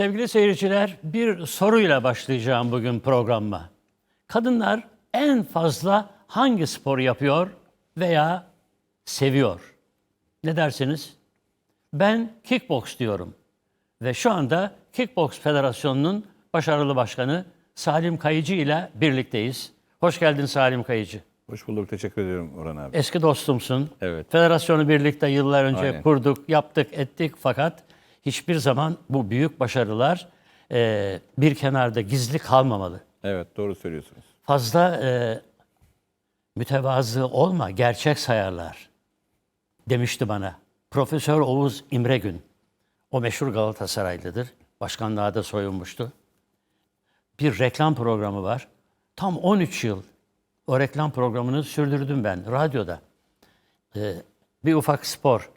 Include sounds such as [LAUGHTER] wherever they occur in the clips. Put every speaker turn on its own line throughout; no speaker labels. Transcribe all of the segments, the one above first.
Sevgili seyirciler, bir soruyla başlayacağım bugün programıma. Kadınlar en fazla hangi sporu yapıyor veya seviyor? Ne dersiniz? Ben kickbox diyorum. Ve şu anda Kickbox Federasyonu'nun başarılı başkanı Salim Kayıcı ile birlikteyiz. Hoş geldin Salim Kayıcı.
Hoş bulduk. Teşekkür ediyorum Orhan abi.
Eski dostumsun.
Evet.
Federasyonu birlikte yıllar önce
Aynen.
kurduk, yaptık, ettik fakat hiçbir zaman bu büyük başarılar e, bir kenarda gizli kalmamalı.
Evet doğru söylüyorsunuz.
Fazla e, mütevazı olma, gerçek sayarlar demişti bana. Profesör Oğuz İmregün. O meşhur Galatasaraylıdır. Başkanlığa da soyunmuştu. Bir reklam programı var. Tam 13 yıl o reklam programını sürdürdüm ben radyoda. Ee, bir ufak spor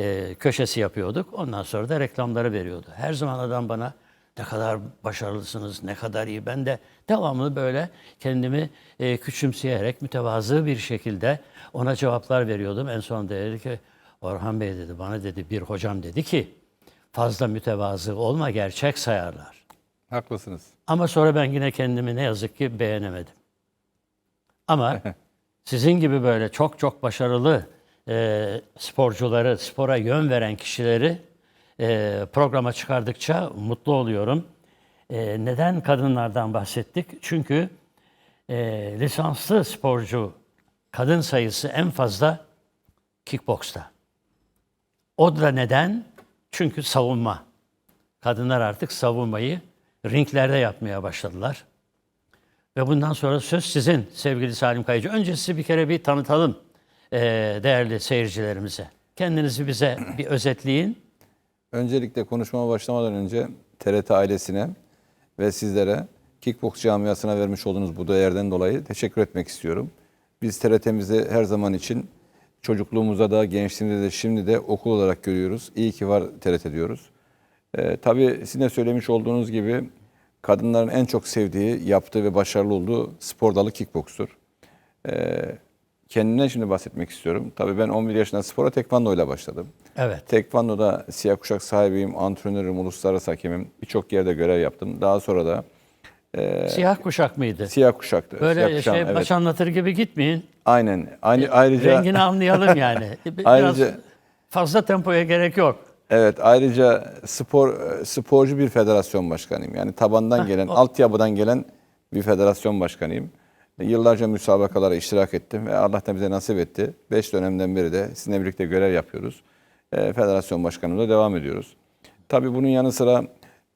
e, köşesi yapıyorduk. Ondan sonra da reklamları veriyordu. Her zaman adam bana ne kadar başarılısınız, ne kadar iyi. Ben de devamlı böyle kendimi e, küçümseyerek mütevazı bir şekilde ona cevaplar veriyordum. En son dedi ki Orhan Bey dedi bana dedi bir hocam dedi ki fazla mütevazı olma gerçek sayarlar.
Haklısınız.
Ama sonra ben yine kendimi ne yazık ki beğenemedim. Ama [LAUGHS] sizin gibi böyle çok çok başarılı e, sporcuları, spora yön veren kişileri e, programa çıkardıkça mutlu oluyorum. E, neden kadınlardan bahsettik? Çünkü e, lisanslı sporcu kadın sayısı en fazla kickboksta. O da neden? Çünkü savunma. Kadınlar artık savunmayı ringlerde yapmaya başladılar. Ve bundan sonra söz sizin sevgili Salim Kayıcı. Önce sizi bir kere bir tanıtalım değerli seyircilerimize. Kendinizi bize bir özetleyin.
Öncelikle konuşmama başlamadan önce TRT ailesine ve sizlere Kickbox camiasına vermiş olduğunuz bu değerden dolayı teşekkür etmek istiyorum. Biz TRT'mizi her zaman için çocukluğumuzda da, gençliğimizde de, şimdi de okul olarak görüyoruz. İyi ki var TRT diyoruz. Ee, tabii sizin de söylemiş olduğunuz gibi kadınların en çok sevdiği, yaptığı ve başarılı olduğu spor dalı kickbokstur. Ee, kendimden şimdi bahsetmek istiyorum. Tabii ben 11 yaşında spora tekvando ile başladım.
Evet.
Tekvando'da siyah kuşak sahibiyim, antrenörüm, uluslararası hakemim. Birçok yerde görev yaptım. Daha sonra da
Siyah kuşak mıydı?
siyah kuşaktı.
Böyle
siyah kuşağım,
şey
evet.
baş anlatır gibi gitmeyin.
Aynen. Aynı, ayrıca
Rengini anlayalım yani. [LAUGHS] Biraz
Ayrıca-
fazla tempoya gerek yok.
evet ayrıca spor sporcu bir federasyon başkanıyım. Yani tabandan gelen, altyapıdan gelen bir federasyon başkanıyım. Yıllarca müsabakalara iştirak ettim ve Allah da bize nasip etti. 5 dönemden beri de sizinle birlikte görev yapıyoruz. Ee, federasyon başkanımıza devam ediyoruz. Tabii bunun yanı sıra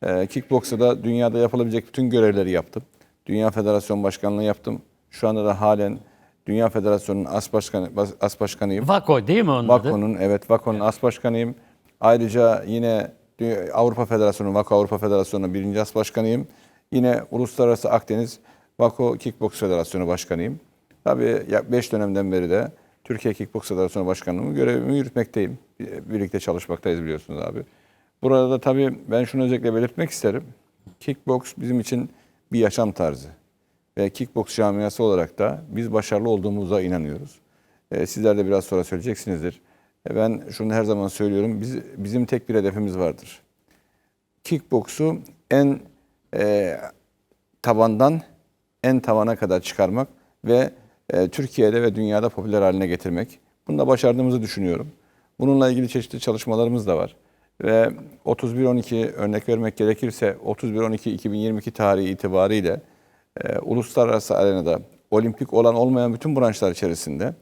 e, kickboksta da dünyada yapılabilecek bütün görevleri yaptım. Dünya Federasyon Başkanlığı yaptım. Şu anda da halen Dünya Federasyonu'nun as, başkanı, as başkanıyım.
Vako değil mi onun?
Vako'nun evet Vako'nun as başkanıyım. Ayrıca yine Avrupa Federasyonu, Vako Avrupa Federasyonu'nun birinci as başkanıyım. Yine Uluslararası Akdeniz Vako Kickbox Federasyonu başkanıyım. Tabii 5 dönemden beri de Türkiye Kickbox Federasyonu başkanlığımı görevimi yürütmekteyim. Bir- Birlikte çalışmaktayız biliyorsunuz abi. Burada da tabii ben şunu özellikle belirtmek isterim. Kickbox bizim için bir yaşam tarzı. Ve kickbox camiası olarak da biz başarılı olduğumuza inanıyoruz. Ee, sizler de biraz sonra söyleyeceksinizdir. E, ben şunu her zaman söylüyorum. Biz, bizim tek bir hedefimiz vardır. Kickboksu en e, tabandan en tavana kadar çıkarmak ve e, Türkiye'de ve dünyada popüler haline getirmek. Bunu da başardığımızı düşünüyorum. Bununla ilgili çeşitli çalışmalarımız da var. Ve 31-12 örnek vermek gerekirse 31-12-2022 tarihi itibariyle e, uluslararası arenada olimpik olan olmayan bütün branşlar içerisinde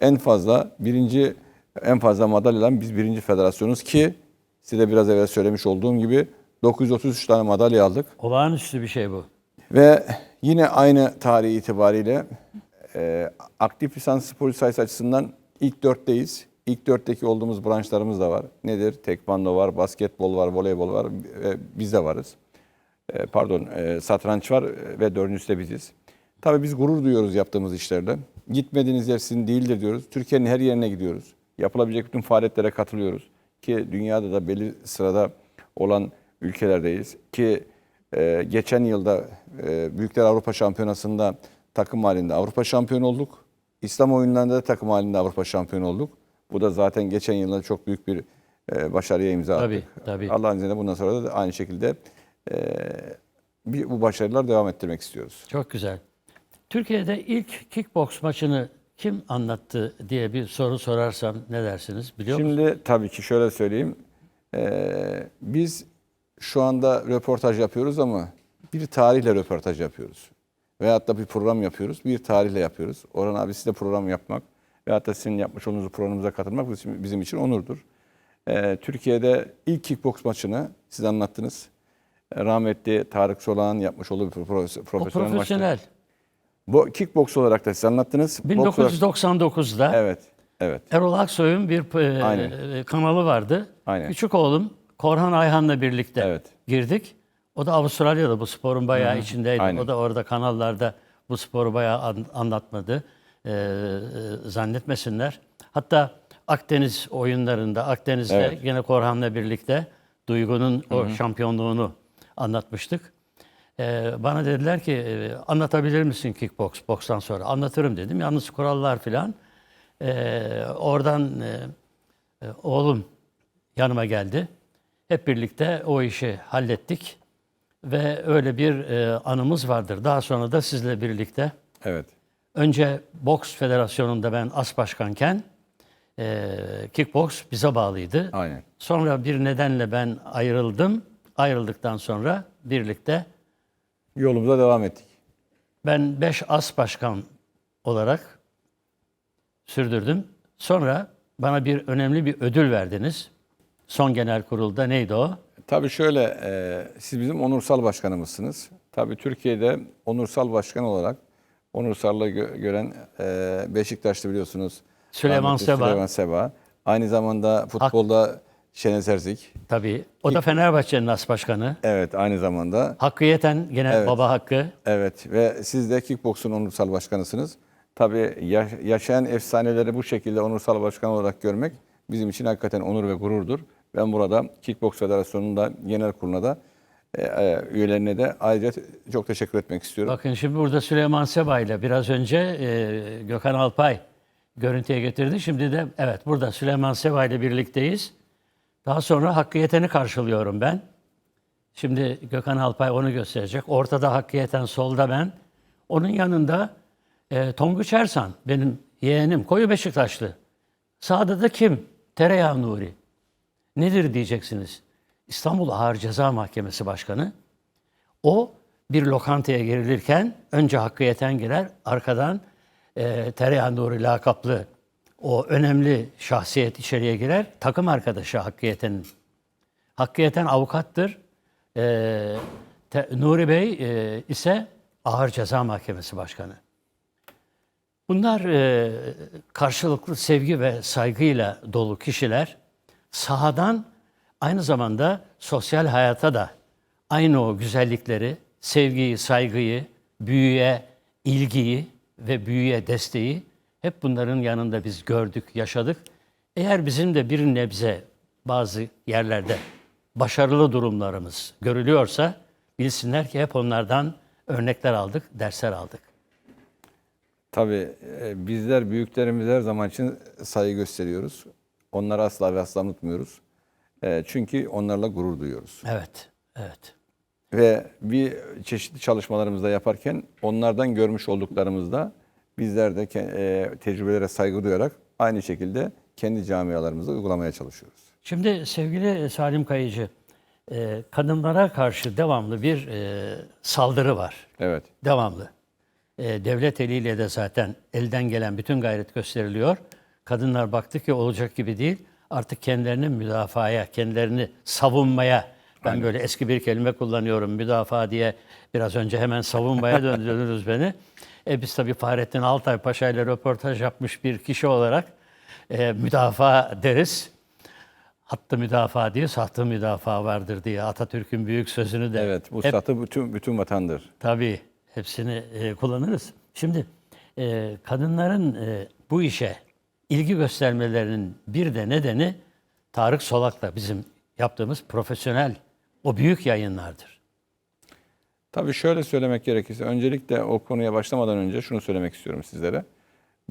en fazla birinci en fazla madalyalan biz birinci federasyonuz ki size biraz evvel söylemiş olduğum gibi 933 tane madalya aldık.
Olağanüstü bir şey bu.
Ve yine aynı tarih itibariyle e, aktif lisans sporcu sayısı açısından ilk dörtteyiz. İlk dörtteki olduğumuz branşlarımız da var. Nedir? Tekvando var, basketbol var, voleybol var ve biz de varız. E, pardon, e, satranç var ve dördüncüsü de biziz. Tabii biz gurur duyuyoruz yaptığımız işlerde. Gitmediğiniz yer sizin değildir diyoruz. Türkiye'nin her yerine gidiyoruz. Yapılabilecek bütün faaliyetlere katılıyoruz. Ki dünyada da belli sırada olan ülkelerdeyiz. Ki ee, geçen yılda e, Büyükler Avrupa Şampiyonası'nda takım halinde Avrupa şampiyonu olduk. İslam oyunlarında da takım halinde Avrupa şampiyonu olduk. Bu da zaten geçen yılda çok büyük bir e, başarıya imza attık.
Tabii, tabii.
Allah'ın izniyle bundan sonra da aynı şekilde e, bir, bu başarılar devam ettirmek istiyoruz.
Çok güzel. Türkiye'de ilk kickbox maçını kim anlattı diye bir soru sorarsam ne dersiniz biliyor musunuz?
Şimdi tabii ki şöyle söyleyeyim. Ee, biz şu anda röportaj yapıyoruz ama bir tarihle röportaj yapıyoruz. Veyahut da bir program yapıyoruz. Bir tarihle yapıyoruz. Orhan abi size program yapmak veyahut da sizin yapmış olduğunuz programımıza katılmak bizim, için onurdur. Ee, Türkiye'de ilk kickbox maçını siz anlattınız. Ee, Rahmetli Tarık Solağ'ın yapmış olduğu bir profesyonel,
profesyonel.
maçtı. Bu kickbox olarak da siz anlattınız. Boks olarak-
1999'da
Evet, evet.
Erol Aksoy'un bir e,
Aynen.
kanalı vardı.
Aynen.
Küçük oğlum Korhan Ayhan'la birlikte
Evet.
girdik. O da Avustralya'da bu sporun bayağı içindeydi.
Aynen.
O da orada kanallarda bu sporu bayağı an- anlatmadı. Ee, e, zannetmesinler. Hatta Akdeniz oyunlarında, Akdeniz'de
Evet.
yine Korhan'la birlikte Duygu'nun o şampiyonluğunu anlatmıştık. Ee, bana dediler ki e, anlatabilir misin kickbox, bokstan sonra? Anlatırım dedim. Yalnız kurallar filan. Ee, oradan e, e, oğlum yanıma geldi. Hep birlikte o işi hallettik. Ve öyle bir e, anımız vardır. Daha sonra da sizle birlikte
Evet.
önce Boks Federasyonu'nda ben as başkanken e, kickbox bize bağlıydı.
Aynen.
Sonra bir nedenle ben ayrıldım. Ayrıldıktan sonra birlikte
Yolumuza devam ettik.
ben 5 as başkan olarak sürdürdüm. Sonra bana bir önemli bir ödül verdiniz. Son genel kurulda neydi o?
Tabii şöyle, e, siz bizim onursal başkanımızsınız. Tabii Türkiye'de onursal başkan olarak onursallığı gö- gören e, Beşiktaş'ta biliyorsunuz.
Süleyman
rahmetli
Seba.
Süleyman Seba. Aynı zamanda futbolda Şenes Erzik.
Tabii. O da Fenerbahçe'nin as başkanı.
Evet, aynı zamanda.
Hakkı Yeten gene
Evet.
baba hakkı.
Evet ve siz de kickboksun onursal başkanısınız. Tabii ya- yaşayan efsaneleri bu şekilde onursal başkan olarak görmek bizim için hakikaten onur ve gururdur. Ben burada Kickboks Federasyonu'nun da genel kuruluna da e, e, üyelerine de ayrıca çok teşekkür etmek istiyorum.
Bakın şimdi burada Süleyman Seba ile biraz önce e, Gökhan Alpay görüntüye getirdi. Şimdi de evet burada Süleyman Seba ile birlikteyiz. Daha sonra Hakkı Yeten'i karşılıyorum ben. Şimdi Gökhan Alpay onu gösterecek. Ortada Hakkı Yeten, solda ben. Onun yanında e, Tonguç Ersan, benim yeğenim, koyu Beşiktaşlı. Sağda da kim? Tereyağı Nuri. Nedir diyeceksiniz. İstanbul Ağır Ceza Mahkemesi Başkanı. O bir lokantaya girilirken önce Hakkı Yeten girer, arkadan e, Tereyağı Nuri lakaplı o önemli şahsiyet içeriye girer. Takım arkadaşı Hakkı Yeten'in. Hakkı Yeten avukattır. E, Te- Nuri Bey e, ise Ağır Ceza Mahkemesi Başkanı. Bunlar e, karşılıklı sevgi ve saygıyla dolu kişiler sahadan aynı zamanda sosyal hayata da aynı o güzellikleri, sevgiyi, saygıyı, büyüye ilgiyi ve büyüye desteği hep bunların yanında biz gördük, yaşadık. Eğer bizim de bir nebze bazı yerlerde başarılı durumlarımız görülüyorsa bilsinler ki hep onlardan örnekler aldık, dersler aldık.
Tabii e, bizler büyüklerimize her zaman için saygı gösteriyoruz. Onları asla ve asla unutmuyoruz. E, çünkü onlarla gurur duyuyoruz.
Evet, evet.
Ve bir çeşitli çalışmalarımızda yaparken onlardan görmüş olduklarımızda bizler de e, tecrübelere saygı duyarak aynı şekilde kendi camialarımızda uygulamaya çalışıyoruz.
Şimdi sevgili Salim Kayıcı, e, kadınlara karşı devamlı bir e, saldırı var.
Evet.
Devamlı. E, devlet eliyle de zaten elden gelen bütün gayret gösteriliyor. Kadınlar baktı ki olacak gibi değil. Artık kendilerini müdafaya, kendilerini savunmaya, ben böyle eski bir kelime kullanıyorum müdafaa diye biraz önce hemen savunmaya [LAUGHS] döndürdünüz beni. E biz tabii Fahrettin Altay Paşa ile röportaj yapmış bir kişi olarak e, müdafaa deriz. Hattı müdafaa diye sahtı müdafaa vardır diye Atatürk'ün büyük sözünü de
Evet. Bu
hep
satı bütün bütün vatandır.
Tabii hepsini e, kullanırız. Şimdi e, kadınların e, bu işe ilgi göstermelerinin bir de nedeni Tarık Solak'la bizim yaptığımız profesyonel o büyük yayınlardır.
Tabii şöyle söylemek gerekirse öncelikle o konuya başlamadan önce şunu söylemek istiyorum sizlere.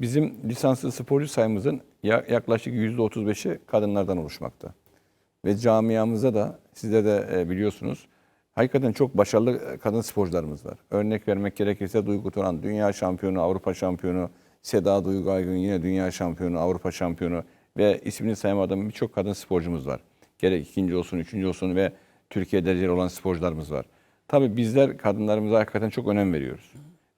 Bizim lisanslı sporcu sayımızın ya- yaklaşık %35'i kadınlardan oluşmakta. ve camiamızda da sizler de e, biliyorsunuz hakikaten çok başarılı kadın sporcularımız var. Örnek vermek gerekirse Duygu Turan dünya şampiyonu, Avrupa şampiyonu, Seda Duygu Aygün yine dünya şampiyonu, Avrupa şampiyonu ve ismini sayamadığım birçok kadın sporcumuz var. Gerek ikinci olsun, üçüncü olsun ve Türkiye dereceli olan sporcularımız var. Tabii bizler kadınlarımıza hakikaten çok önem veriyoruz.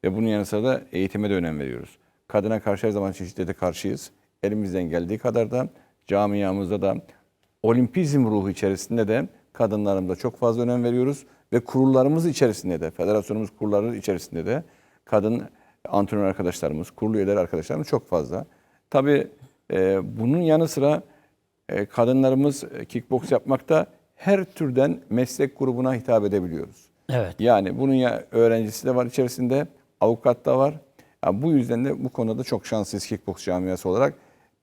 Ve bunun yanı sıra da eğitime de önem veriyoruz. Kadına karşı her zaman şiddete karşıyız. Elimizden geldiği kadar da camiamızda da olimpizm ruhu içerisinde de kadınlarımıza çok fazla önem veriyoruz. Ve kurullarımız içerisinde de, federasyonumuz kurulları içerisinde de kadın antrenör arkadaşlarımız, kurulu üyeler arkadaşlarımız çok fazla. Tabii e, bunun yanı sıra e, kadınlarımız kickboks yapmakta her türden meslek grubuna hitap edebiliyoruz.
Evet.
Yani bunun ya öğrencisi de var içerisinde, avukat da var. Ya bu yüzden de bu konuda çok şanslıyız kickboks camiası olarak.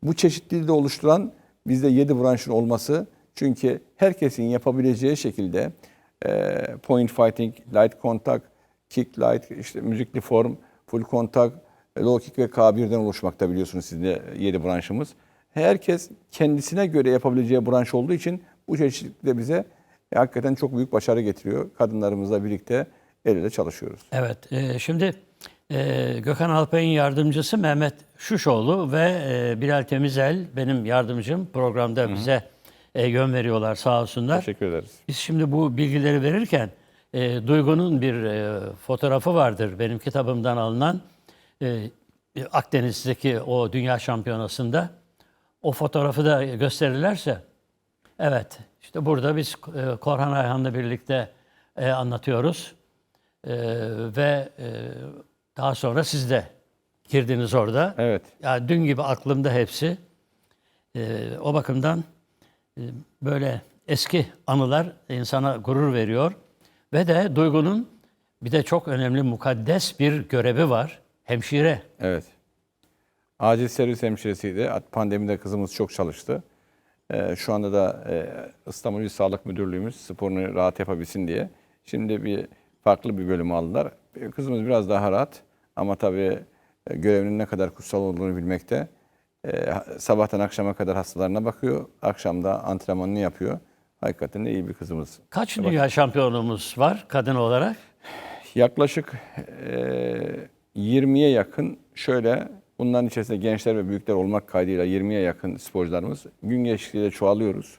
Bu çeşitliliği de oluşturan bizde 7 branşın olması. Çünkü herkesin yapabileceği şekilde e, point fighting, light contact, kick light, işte müzikli form, full contact, low kick ve K1'den oluşmakta biliyorsunuz sizin de 7 branşımız. Herkes kendisine göre yapabileceği branş olduğu için bu çeşitlilik de bize e, hakikaten çok büyük başarı getiriyor. Kadınlarımızla birlikte el ele çalışıyoruz.
Evet, e, şimdi e, Gökhan Alpay'ın yardımcısı Mehmet Şuşoğlu ve e, Bilal Temizel benim yardımcım programda bize e, yön veriyorlar sağ olsunlar.
Teşekkür ederiz.
Biz şimdi bu bilgileri verirken e, Duygu'nun bir e, fotoğrafı vardır benim kitabımdan alınan e, Akdeniz'deki o dünya şampiyonasında. O fotoğrafı da gösterirlerse evet işte burada biz e, Korhan Ayhan'la birlikte e, anlatıyoruz. E, ve e, daha sonra siz de girdiniz orada.
Evet.
Ya dün gibi aklımda hepsi. E, o bakımdan e, böyle eski anılar insana gurur veriyor. Ve de Duygu'nun bir de çok önemli mukaddes bir görevi var. Hemşire.
Evet. Acil servis hemşiresiydi. Pandemide kızımız çok çalıştı. Ee, şu anda da e, İstanbul İl Sağlık Müdürlüğümüz sporunu rahat yapabilsin diye. Şimdi bir farklı bir bölüm aldılar. E, Kızımız biraz daha rahat ama tabii e, görevinin ne kadar kutsal olduğunu bilmekte. E, sabahtan akşama kadar hastalarına bakıyor. Akşamda antrenmanını yapıyor. Hakikaten de iyi bir kızımız.
Kaç dünya şampiyonluğumuz var kadın olarak?
Yaklaşık eee 20'ye yakın şöyle bunların içerisinde gençler ve büyükler olmak kaydıyla 20'ye yakın sporcularımız gün geçtikçe de çoğalıyoruz.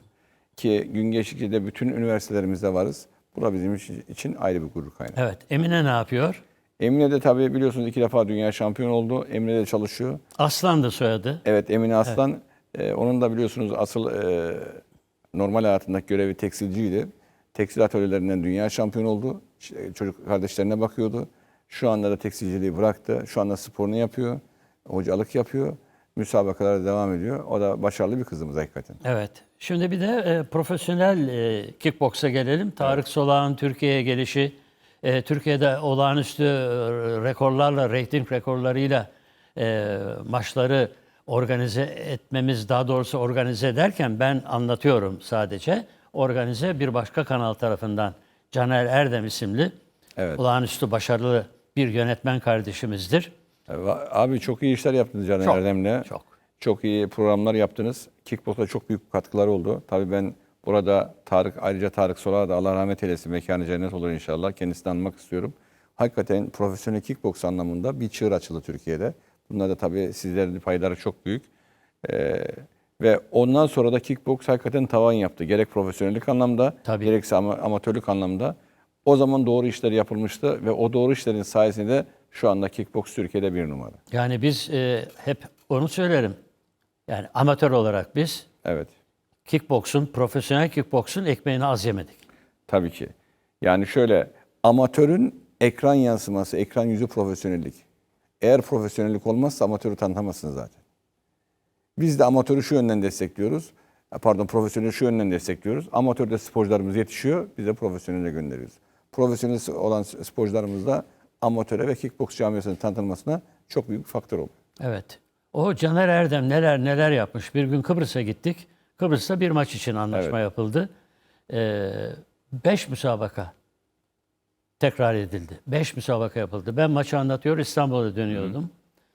Ki gün geçtikçe de bütün üniversitelerimizde varız. Bu da bizim için- ayrı bir gurur kaynağı.
Evet. Emine ne yapıyor?
Emine de tabii biliyorsunuz iki defa dünya şampiyonu oldu. Emine de çalışıyor.
Aslan da soyadı.
Evet Emine Aslan e, onun da biliyorsunuz asıl e, normal hayatındaki görevi tekstilciydi. Tekstil atölyelerinden dünya şampiyonu oldu. Ç- Çocuk kardeşlerine bakıyordu. Şu anda da tekstilciliği bıraktı. Şu anda sporunu yapıyor. Hocalık yapıyor. Müsabakalara devam ediyor. O da başarılı bir kızımız hakikaten.
Evet. Şimdi bir de e, profesyonel e, kickboksa gelelim. Tarık Solak'ın Türkiye'ye gelişi, e, Türkiye'de olağanüstü e, rekorlarla, reyting rekorlarıyla e, maçları organize etmemiz, daha doğrusu organize ederken ben anlatıyorum sadece. Organize bir başka kanal tarafından Caner Erdem isimli
Evet.
olağanüstü başarılı bir yönetmen kardeşimizdir.
Abi çok iyi işler yaptınız Caner
Çok,
Erdem'le.
çok.
Çok iyi programlar yaptınız. Kickbox'a çok büyük katkıları oldu. Tabii ben burada Tarık ayrıca Tarık Solak'a da Allah rahmet eylesin. Mekanı cennet olur inşallah. Kendisini anmak istiyorum. Hakikaten profesyonel kickbox anlamında bir çığır açıldı Türkiye'de. Bunlar da tabii sizlerin payları çok büyük. Ee, ve ondan sonra da kickbox hakikaten tavan yaptı. Gerek profesyonellik anlamda,
Tabii.
gerekse ama, amatörlük anlamda. O zaman doğru işler yapılmıştı ve o doğru işlerin sayesinde de şu anda kickbox Türkiye'de bir numara.
Yani biz e, hep onu söylerim. Yani amatör olarak biz
Evet.
kickboksun, profesyonel kickboksun ekmeğini az yemedik.
Tabii ki. Yani şöyle amatörün ekran yansıması, ekran yüzü profesyonellik. Eğer profesyonellik olmazsa amatörü tanıtamazsınız zaten. Biz de amatörü şu yönden destekliyoruz. Pardon profesyoneli şu yönden destekliyoruz. Amatörde sporcularımız yetişiyor. Biz de profesyonele gönderiyoruz. Profesyonel olan sporcularımız da amatöre ve kickboks camiasının tanıtılmasına çok büyük bir faktör oluyor.
Evet. O Caner Erdem neler neler yapmış. Bir gün Kıbrıs'a gittik. Kıbrıs'ta bir maç için anlaşma yapıldı. Ee, beş müsabaka tekrar edildi. Beş müsabaka yapıldı. Ben maçı anlatıyor İstanbul'a dönüyordum.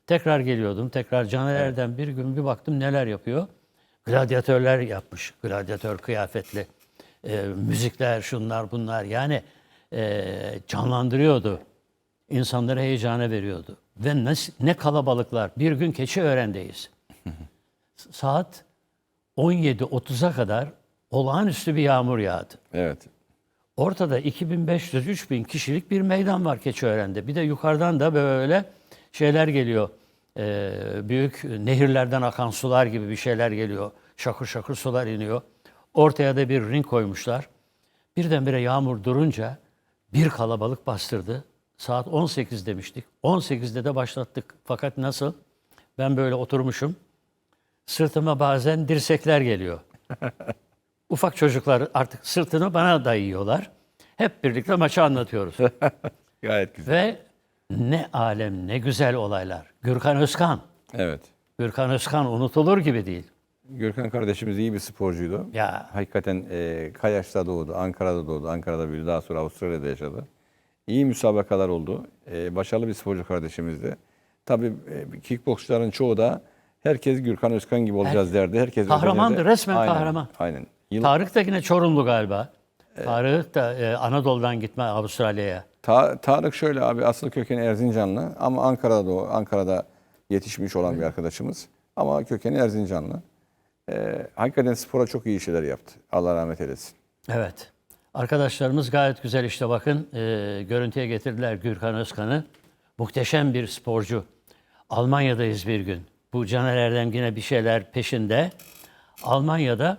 Tekrar geliyordum. Tekrar Caner Erdem bir gün bir baktım neler yapıyor. gladyatörler yapmış. Gladyatör kıyafetli. E, müzikler, şunlar bunlar. Yani e, canlandırıyordu. İnsanları heyecana veriyordu. Ve ne, ne kalabalıklar. Bir gün Keçiören'deyiz. [LAUGHS] Saat 17.30'a kadar olağanüstü bir yağmur yağdı.
Evet.
Ortada 2500-3000 kişilik bir meydan var Keçiören'de. Bir de yukarıdan da böyle şeyler geliyor. Ee, büyük nehirlerden akan sular gibi bir şeyler geliyor. Şakır şakır sular iniyor. Ortaya da bir ring koymuşlar. Birdenbire yağmur durunca bir kalabalık bastırdı. Saat 18 demiştik. 18'de de başlattık. Fakat nasıl? Ben böyle oturmuşum. Sırtıma bazen dirsekler geliyor. [LAUGHS] Ufak çocuklar artık sırtını bana dayıyorlar. Hep birlikte maçı anlatıyoruz. [LAUGHS]
Gayet güzel.
Ve ne alem ne güzel olaylar. Gürkan Özkan.
Evet.
Gürkan Özkan unutulur gibi değil.
Gürkan kardeşimiz iyi bir sporcuydu.
Ya.
Hakikaten e, Kayaş'ta doğdu, Ankara'da doğdu, Ankara'da büyüdü, daha sonra Avustralya'da yaşadı. İyi müsabakalar oldu. E, başarılı bir sporcu kardeşimizdi. Tabii e, kickboksçuların çoğu da herkes Gürkan Özkan gibi olacağız derdi. Herkes
Kahramandı,
özenirdi.
resmen
aynen,
kahraman.
Aynen. Yıl,
Tarık da yine Çorumlu galiba. Tarık da e, Anadolu'dan gitme Avustralya'ya.
Ta- Tarık şöyle abi asıl kökeni Erzincanlı ama Ankara'da doğ, Ankara'da yetişmiş olan bir arkadaşımız. Ama kökeni Erzincanlı. E, hakikaten spora çok iyi şeyler yaptı. Allah rahmet eylesin.
Evet. Arkadaşlarımız gayet güzel işte bakın e, görüntüye getirdiler Gürkan Özkan'ı. Muhteşem bir sporcu. Almanya'dayız bir gün. Bu Caner Erdem yine bir şeyler peşinde. Almanya'da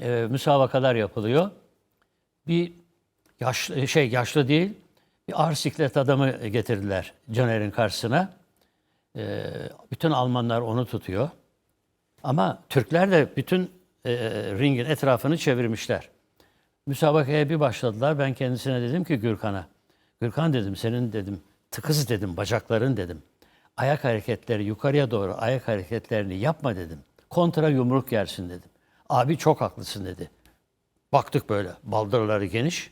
e, müsabakalar yapılıyor. Bir yaşlı şey yaşlı değil, bir ağır siklet adamı getirdiler Caner'in karşısına. E, bütün Almanlar onu tutuyor. Ama Türkler de bütün e, ringin etrafını çevirmişler. Müsabakaya bir başladılar. Ben kendisine dedim ki Gürkan'a. Gürkan dedim senin dedim tıkız dedim bacakların dedim. Ayak hareketleri yukarıya doğru ayak hareketlerini yapma dedim. Kontra yumruk yersin dedim. Abi çok haklısın dedi. Baktık böyle baldırları geniş.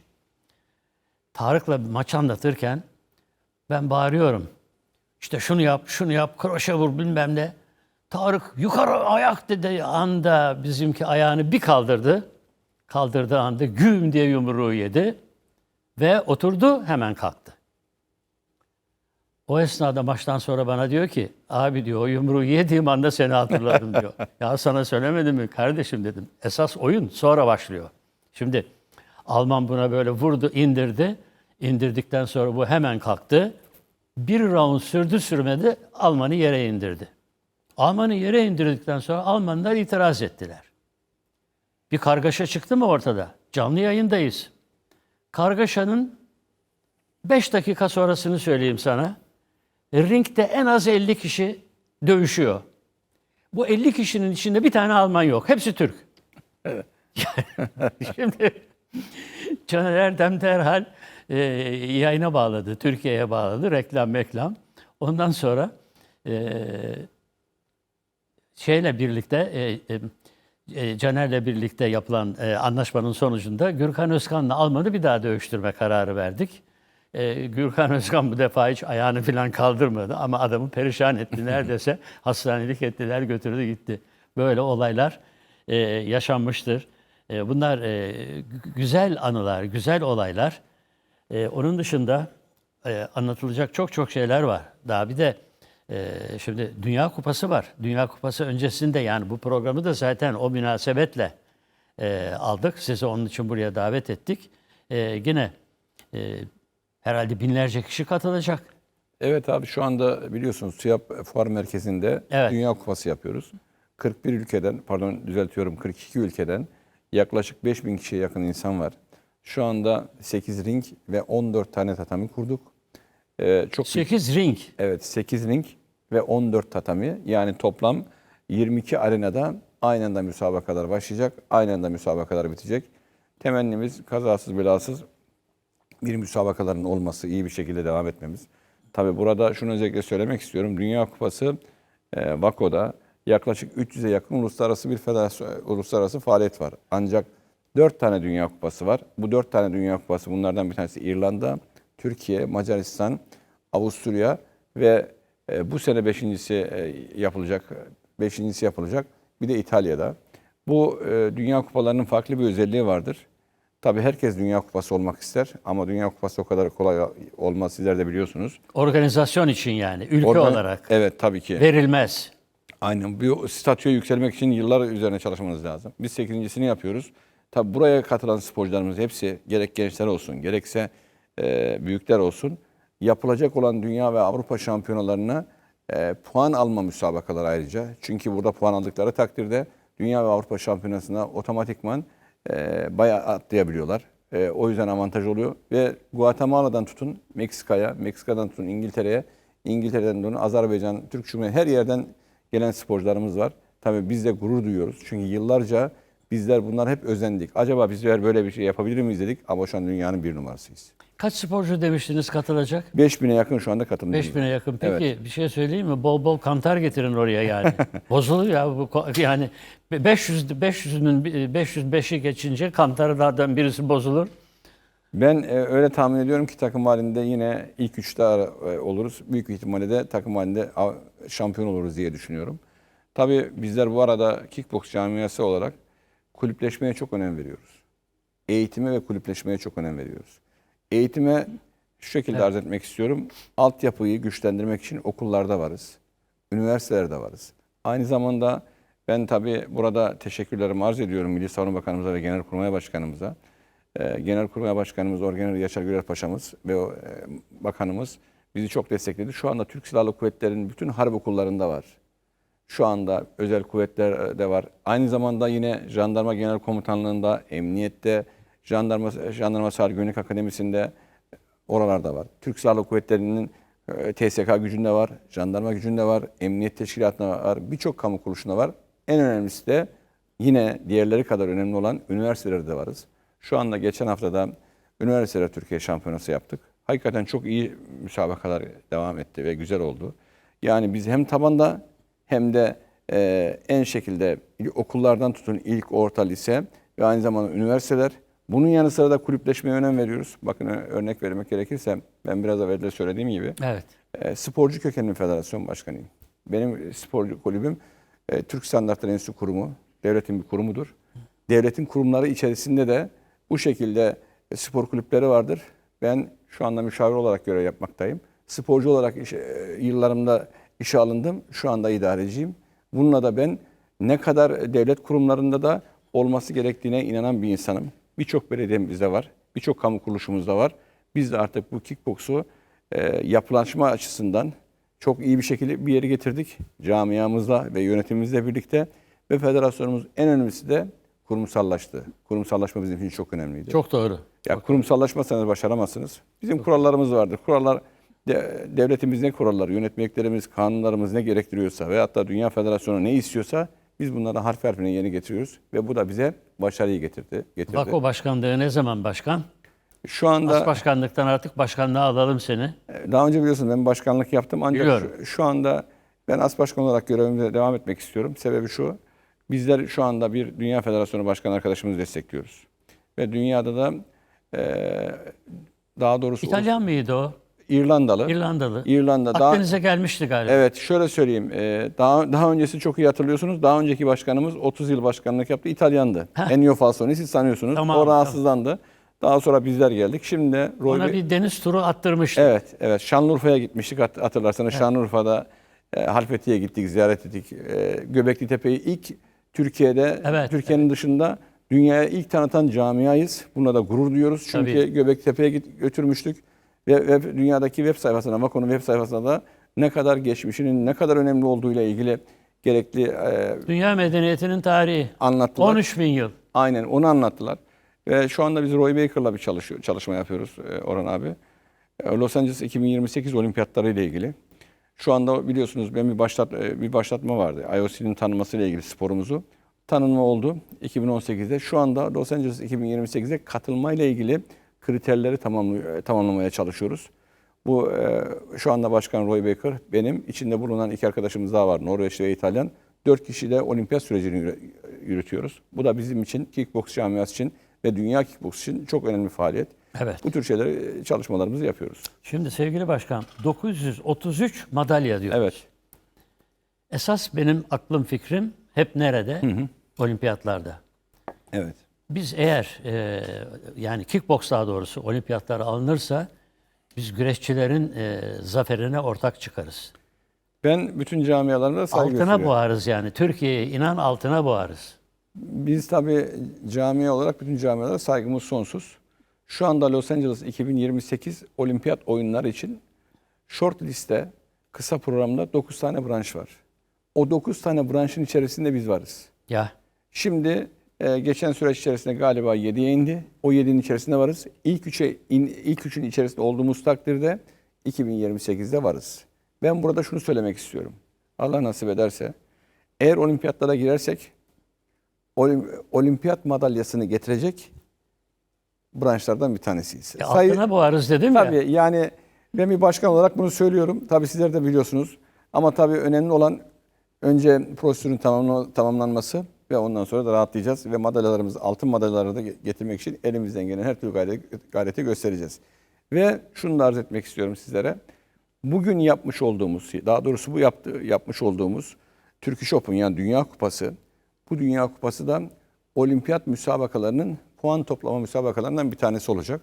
Tarık'la maç anlatırken ben bağırıyorum. İşte şunu yap, şunu yap, kroşe vur bilmem ne. Tarık yukarı ayak dedi anda bizimki ayağını bir kaldırdı. Kaldırdığı anda güm diye yumruğu yedi ve oturdu hemen kalktı. O esnada maçtan sonra bana diyor ki abi diyor o yumruğu yediğim anda seni hatırladım diyor. [LAUGHS] ya sana söylemedim mi kardeşim dedim. Esas oyun sonra başlıyor. Şimdi Alman buna böyle vurdu indirdi. İndirdikten sonra bu hemen kalktı. Bir round sürdü sürmedi Alman'ı yere indirdi. Alman'ı yere indirdikten sonra Almanlar itiraz ettiler. Bir kargaşa çıktı mı ortada? Canlı yayındayız. Kargaşanın 5 dakika sonrasını söyleyeyim sana. Ringde en az 50 kişi dövüşüyor. Bu 50 kişinin içinde bir tane Alman yok. Hepsi Türk. [LAUGHS] Şimdi Caner Erdem derhal e, yayına bağladı. Türkiye'ye bağladı. Reklam meklam. Ondan sonra e, şeyle birlikte e, e, e, Caner'le birlikte yapılan e, anlaşmanın sonucunda Gürkan Özkan'la Alman'ı bir daha dövüştürme kararı verdik. E, Gürkan Özkan bu defa hiç ayağını falan kaldırmadı ama adamı perişan etti. [LAUGHS] Neredeyse hastanelik ettiler, götürdü gitti. Böyle olaylar e, yaşanmıştır. E, bunlar e, gü- güzel anılar, güzel olaylar. E, onun dışında e, anlatılacak çok çok şeyler var. Daha bir de e, şimdi Dünya Kupası var. Dünya Kupası öncesinde yani bu programı da zaten o münasebetle e, aldık. Sizi onun için buraya davet ettik. E, yine e, herhalde binlerce kişi katılacak.
Evet abi şu anda biliyorsunuz TÜYAP Fuar Merkezi'nde
Evet.
Dünya Kupası yapıyoruz. 41 ülkeden, pardon düzeltiyorum 42 ülkeden yaklaşık 5000 kişiye yakın insan var. Şu anda 8 ring ve 14 tane tatami kurduk. Ee, çok büyük-
8 ring.
Evet 8 ring ve 14 tatami yani toplam 22 arenada aynı anda müsabakalar başlayacak. Aynı anda müsabakalar bitecek. Temennimiz kazasız belasız bir müsabakaların olması, iyi bir şekilde devam etmemiz. Tabi burada şunu özellikle söylemek istiyorum. Dünya Kupası e, Vako'da yaklaşık 300'e yakın uluslararası bir federasyon, uluslararası faaliyet var. Ancak 4 tane Dünya Kupası var. Bu 4 tane Dünya Kupası bunlardan bir tanesi İrlanda, Türkiye, Macaristan, Avusturya ve e, bu sene beşincisi e, yapılacak. Beşincisi yapılacak. Bir de İtalya'da. Bu e, Dünya Kupalarının farklı bir özelliği vardır. Tabii herkes Dünya Kupası olmak ister ama Dünya Kupası o kadar kolay olmaz. Sizler de biliyorsunuz.
Organizasyon için yani ülke
Organ-
olarak
Evet tabii ki.
verilmez.
Aynen. Bu statüye yükselmek için yıllar üzerine çalışmanız lazım. Biz 8.sini yapıyoruz. Tabii buraya katılan sporcularımız hepsi gerek gençler olsun gerekse e, büyükler olsun yapılacak olan dünya ve Avrupa şampiyonalarına e, puan alma müsabakaları ayrıca. Çünkü burada puan aldıkları takdirde dünya ve Avrupa şampiyonasına otomatikman e, bayağı atlayabiliyorlar. E, o yüzden avantaj oluyor. Ve Guatemala'dan tutun Meksika'ya, Meksika'dan tutun İngiltere'ye, İngiltere'den tutun Azerbaycan, Türk Cumhuriyeti her yerden gelen sporcularımız var. Tabii biz de gurur duyuyoruz. Çünkü yıllarca bizler bunlar hep özendik. Acaba bizler böyle bir şey yapabilir miyiz dedik ama şu an dünyanın bir numarasıyız.
Kaç sporcu demiştiniz katılacak?
5000'e yakın şu anda katılımcımız.
5000'e yakın. Peki
Evet.
bir şey söyleyeyim mi? Bol bol kantar getirin oraya yani. [LAUGHS] Bozuluyor ya bu yani 500 500'ün 505'i geçince kantarlardan birisi bozulur.
Ben e, öyle tahmin ediyorum ki takım halinde yine ilk üçte e, oluruz. Büyük ihtimalle de takım halinde şampiyon oluruz diye düşünüyorum. Tabii bizler bu arada kickbox camiası olarak kulüpleşmeye çok önem veriyoruz. Eğitime ve kulüpleşmeye çok önem veriyoruz. Eğitime şu şekilde arz etmek istiyorum. Altyapıyı güçlendirmek için okullarda varız. Üniversitelerde varız. Aynı zamanda ben tabii burada teşekkürlerimi arz ediyorum Milli Savunma Bakanımıza ve Genelkurmay Başkanımıza. Ee, Genelkurmay Başkanımız Orgeneral Yaşar Güler Paşa'mız ve o, e, bakanımız bizi çok destekledi. Şu anda Türk Silahlı Kuvvetleri'nin bütün harp okullarında var. Şu anda özel kuvvetler de var. Aynı zamanda yine Jandarma Genel Komutanlığı'nda, emniyette, Jandarma, Jandarma Sahil Güvenlik Akademisi'nde oralarda var. Türk Silahlı Kuvvetleri'nin e, TSK gücünde var, jandarma gücünde var, emniyet teşkilatında var, birçok kamu kuruluşunda var. En önemlisi de yine diğerleri kadar önemli olan üniversitelerde varız. Şu anda geçen haftada üniversiteler Türkiye şampiyonası yaptık. Hakikaten çok iyi müsabakalar devam etti ve güzel oldu. Yani biz hem tabanda hem de e, en şekilde okullardan tutun ilk orta lise ve aynı zamanda üniversiteler. Bunun yanı sıra da kulüpleşmeye önem veriyoruz. Bakın örnek vermek gerekirse ben biraz evvel de söylediğim gibi
Evet.
e, sporcu kökenli federasyon başkanıyım. Benim sporcu kulübüm e, Türk Standartları Enstitüsü Kurumu, devletin bir kurumudur. Devletin kurumları içerisinde de bu şekilde e, spor kulüpleri vardır. Ben şu anda müşavir olarak görev yapmaktayım. Sporcu olarak iş- e, yıllarımda işe alındım. Şu anda idareciyim. Bununla da ben ne kadar devlet kurumlarında da olması gerektiğine inanan bir insanım. Birçok belediyemizde var, birçok kamu kuruluşumuzda var. Biz de artık bu kickboksu e, yapılanma açısından çok iyi bir şekilde bir yere getirdik. Camiamızla ve yönetimimizle birlikte ve federasyonumuz en önemlisi de kurumsallaştı. Kurumsallaşma bizim için çok önemliydi.
Çok doğru.
Ya kurumsallaşmazsanız başaramazsınız. Bizim kurallarımız vardır. Kurallar de- devletimiz ne kuralları, yönetmeliklerimiz, kanunlarımız ne gerektiriyorsa ve hatta Dünya Federasyonu ne istiyorsa biz bunları harf harfine yeni getiriyoruz ve bu da bize başarıyı getirdi. getirdi.
Bako başkanlığı ne zaman başkan?
Şu anda
As başkanlıktan artık başkanlığa alalım seni.
daha önce biliyorsunuz ben başkanlık yaptım ancak
Biliyorum.
şu, şu anda ben as başkan olarak görevime devam etmek istiyorum. Sebebi şu. Bizler şu anda bir Dünya Federasyonu Başkanı arkadaşımızı destekliyoruz. Ve dünyada da eee, daha doğrusu
İtalyan mıydı o?
İrlandalı.
İrlandalı.
İrlanda daha
Akdeniz'e gelmişti galiba.
Evet şöyle söyleyeyim. Ee, daha daha öncesi çok iyi hatırlıyorsunuz. Daha önceki başkanımız 30 yıl başkanlık yaptı. İtalyandı.
Heh.
Ennio Falsoni siz sanıyorsunuz.
Tamam,
o rahatsızlandı. Daha sonra bizler geldik. Şimdi de Roy
Ona
Bey-
bir deniz turu attırmıştı.
Evet, evet. Şanlıurfa'ya gitmiştik hat- hatırlarsanız. Şanlıurfa'da e, Halfeti'ye gittik, ziyaret ettik. E, Göbekli Tepe'yi ilk Türkiye'de,
Evet,
Türkiye'nin dışında dünyaya ilk tanıtan camiayız. Buna da gurur duyuyoruz. Çünkü
Tabii.
Göbekli Tepe'ye götürmüştük. Ve, ve dünyadaki web sayfasına, Mako'nun web sayfasına da ne kadar geçmişinin ne kadar önemli olduğuyla ilgili gerekli e,
Dünya medeniyetinin tarihi.
anlattılar.
13 bin yıl.
Aynen onu anlattılar. Ve şu anda biz Roy Baker'la bir çalışıyor, çalışma yapıyoruz e, Orhan abi. E, Los Angeles 2028 olimpiyatları ile ilgili. Şu anda biliyorsunuz ben bir başlat e, bir başlatma vardı. IOC'nin tanınması ile ilgili sporumuzu. Tanınma oldu 2018'de. Şu anda Los Angeles 2028'de katılma ile ilgili kriterleri e, tamamlamaya çalışıyoruz. Bu e, şu anda Başkan Roy Baker benim içinde bulunan iki arkadaşımız daha var Norveçli ve İtalyan. Dört kişi de olimpiyat sürecini yürü- yürütüyoruz. Bu da bizim için kickboks camiası için ve dünya kickboks için çok önemli faaliyet.
Evet.
Bu tür şeyleri çalışmalarımızı yapıyoruz.
Şimdi sevgili başkan 933 madalya diyor.
Evet.
Esas benim aklım fikrim hep nerede? olimpiyatlarda.
Evet.
Biz eğer e, yani kickbox daha doğrusu olimpiyatlara alınırsa biz güreşçilerin e, zaferine ortak çıkarız.
Ben bütün camialarımda saygı
Altına
gösteriyorum.
boğarız yani. Türkiye'ye inan altına boğarız.
Biz tabii cami olarak bütün camialara saygımız sonsuz. Şu anda Los Angeles 2028 olimpiyat oyunları için short liste kısa programda 9 tane branş var. O 9 tane branşın içerisinde biz varız.
Ya
Şimdi e, geçen süreç içerisinde galiba 7'ye indi. O 7'nin içerisinde varız. İlk 3'e in, ilk 3'ün içerisinde olduğumuz takdirde 2028'de varız. Ben burada şunu söylemek istiyorum. Allah nasip ederse eğer olimpiyatlara girersek olim- olimpiyat madalyasını getirecek branşlardan bir tanesiyiz.
e,
Sayı-
altına boğarız dedim ya.
Tabii yani ben bir başkan olarak bunu söylüyorum. Tabii sizler de biliyorsunuz. Ama tabii önemli olan önce prosedürün tamamla- tamamlanması ve ondan sonra da rahatlayacağız ve madalyalarımızı, altın madalyaları da ge- getirmek için elimizden gelen her türlü gayreti, gayreti göstereceğiz. Ve şunu da arz etmek istiyorum sizlere. Bugün yapmış olduğumuz, daha doğrusu bu yaptı, yapmış olduğumuz Turkish Open yani Dünya Kupası, bu Dünya Kupası da olimpiyat müsabakalarının puan toplama müsabakalarından bir tanesi olacak.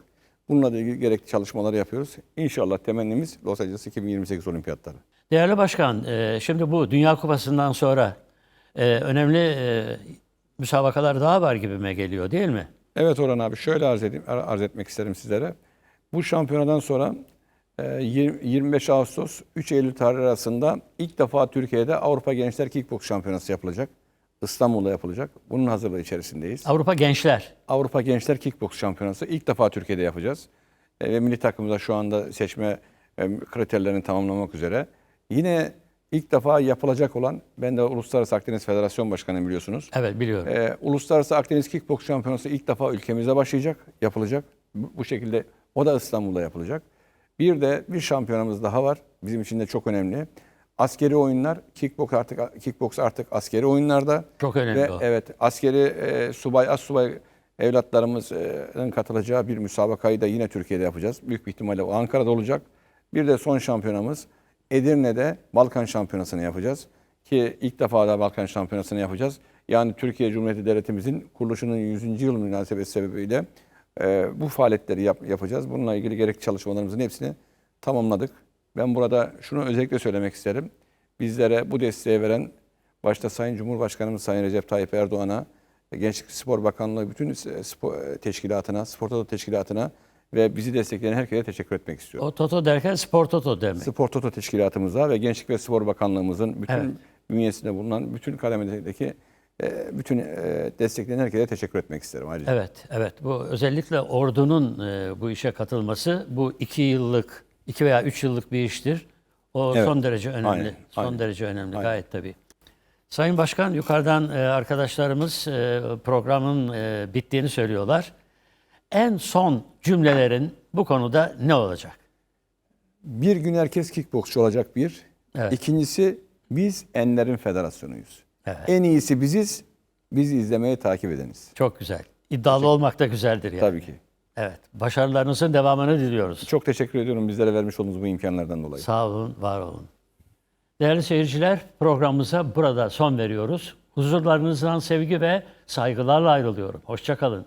Bununla da ilgili gerekli çalışmaları yapıyoruz. İnşallah temennimiz Los Angeles 2028 olimpiyatları.
Değerli Başkan, e, şimdi bu Dünya Kupası'ndan sonra e, önemli e, müsabakalar daha var gibime geliyor değil mi?
Evet Orhan abi şöyle arz, edeyim, ar- arz etmek isterim sizlere. Bu şampiyonadan sonra e, yir- 25 Ağustos 3 Eylül tarihi arasında ilk defa Türkiye'de Avrupa Gençler Kickbox Şampiyonası yapılacak. İstanbul'da yapılacak. Bunun hazırlığı içerisindeyiz.
Avrupa Gençler.
Avrupa Gençler Kickbox Şampiyonası ilk defa Türkiye'de yapacağız. E, Ve milli takımımıza şu anda seçme e, kriterlerini tamamlamak üzere. Yine ilk defa yapılacak olan, ben de Uluslararası Akdeniz Federasyon Başkanıyım biliyorsunuz.
Evet biliyorum.
Ee, Uluslararası Akdeniz Kickbox Şampiyonası ilk defa ülkemizde başlayacak, yapılacak. Bu, bu şekilde o da İstanbul'da yapılacak. Bir de bir şampiyonamız daha var. Bizim için de çok önemli. Askeri oyunlar, kickbox artık kickbox artık askeri oyunlarda.
Çok önemli
Ve
o.
evet askeri e, subay, as subay evlatlarımızın katılacağı bir müsabakayı da yine Türkiye'de yapacağız. Büyük bir ihtimalle o Ankara'da olacak. Bir de son şampiyonamız Edirne'de Balkan Şampiyonası'nı yapacağız. Ki ilk defa da Balkan Şampiyonası'nı yapacağız. Yani Türkiye Cumhuriyeti Devletimizin kuruluşunun 100. yıl münasebeti sebebiyle e, bu faaliyetleri yap- yapacağız. Bununla ilgili gerekli çalışmalarımızın hepsini tamamladık. Ben burada şunu özellikle söylemek isterim. Bizlere bu desteği veren başta Sayın Cumhurbaşkanımız Sayın Recep Tayyip Erdoğan'a, Gençlik Spor Bakanlığı bütün spor teşkilatına, spor teşkilatına ve bizi destekleyen herkese teşekkür etmek istiyorum.
O Toto derken Spor Toto demek.
Spor Toto teşkilatımıza ve Gençlik ve Spor Bakanlığımızın bütün
Evet.
bünyesinde bulunan bütün kademedeki e, bütün e, destekleyen herkese teşekkür etmek isterim ayrıca.
Evet, evet. Bu özellikle ordunun e, bu işe katılması bu iki yıllık, iki veya üç yıllık bir iştir. O
Evet.
son derece önemli.
Aynen,
Son
aynen.
derece önemli
Aynen.
gayet tabii. Sayın Başkan yukarıdan arkadaşlarımız programın bittiğini söylüyorlar. En son cümlelerin bu konuda ne olacak?
Bir gün herkes kickboksçu olacak bir.
Evet.
İkincisi biz Enler'in federasyonuyuz.
Evet.
En iyisi biziz. Bizi izlemeyi takip edeniz.
Çok güzel. İddialı olmak da güzeldir yani.
Tabii ki.
Evet. Başarılarınızın devamını diliyoruz.
Çok teşekkür ediyorum bizlere vermiş olduğunuz bu imkanlardan dolayı.
Sağ olun, var olun. Değerli seyirciler, programımıza burada son veriyoruz. Huzurlarınızdan sevgi ve saygılarla ayrılıyorum. Hoşçakalın.